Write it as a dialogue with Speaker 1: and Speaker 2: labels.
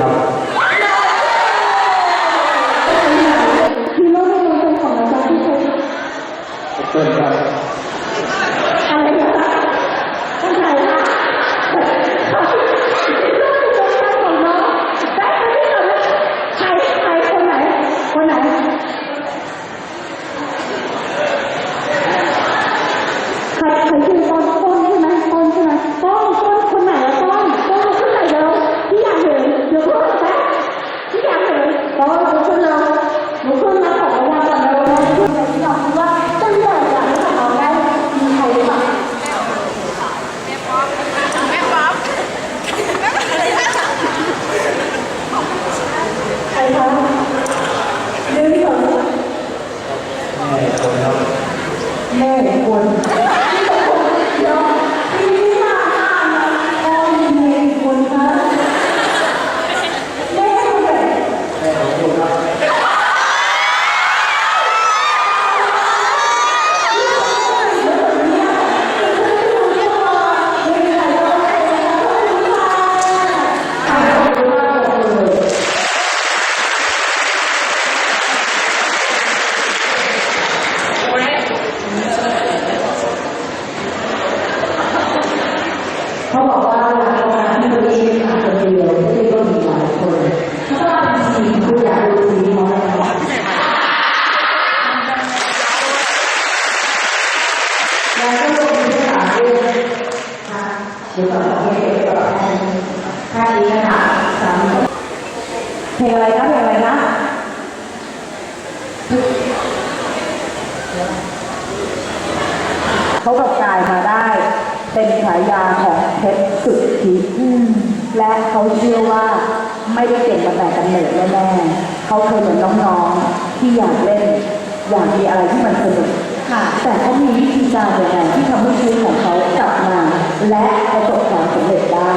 Speaker 1: ครับ
Speaker 2: แต่ว่าหนูคนเราหนูขึ้นาของเราแต่เราไม่ขึ้นเราคิว่าตั้งแต่หลังจากเรได้มีใครหรือเปล่าใครคะเรื่องที่สองแ
Speaker 1: ม่คน
Speaker 2: แม่คน
Speaker 3: เพลงอะไรนะเพลงอะไรนะเขากับกายมาได้ เป็นฉายาของเพชรสุดทิและเขาเชื่อว่าไม่ได้เก่งมาแต่กำเนิดแน่ๆเขาเคยเหมือนน้องๆ ที่อยากเล่น อยากมีอะไรที่มันสนุก
Speaker 4: ค่ะ
Speaker 3: แต่เขามีวิธีการยังไงที่ทำให้ชีวิตของเขากลับมา และประสบความสำเร็จได้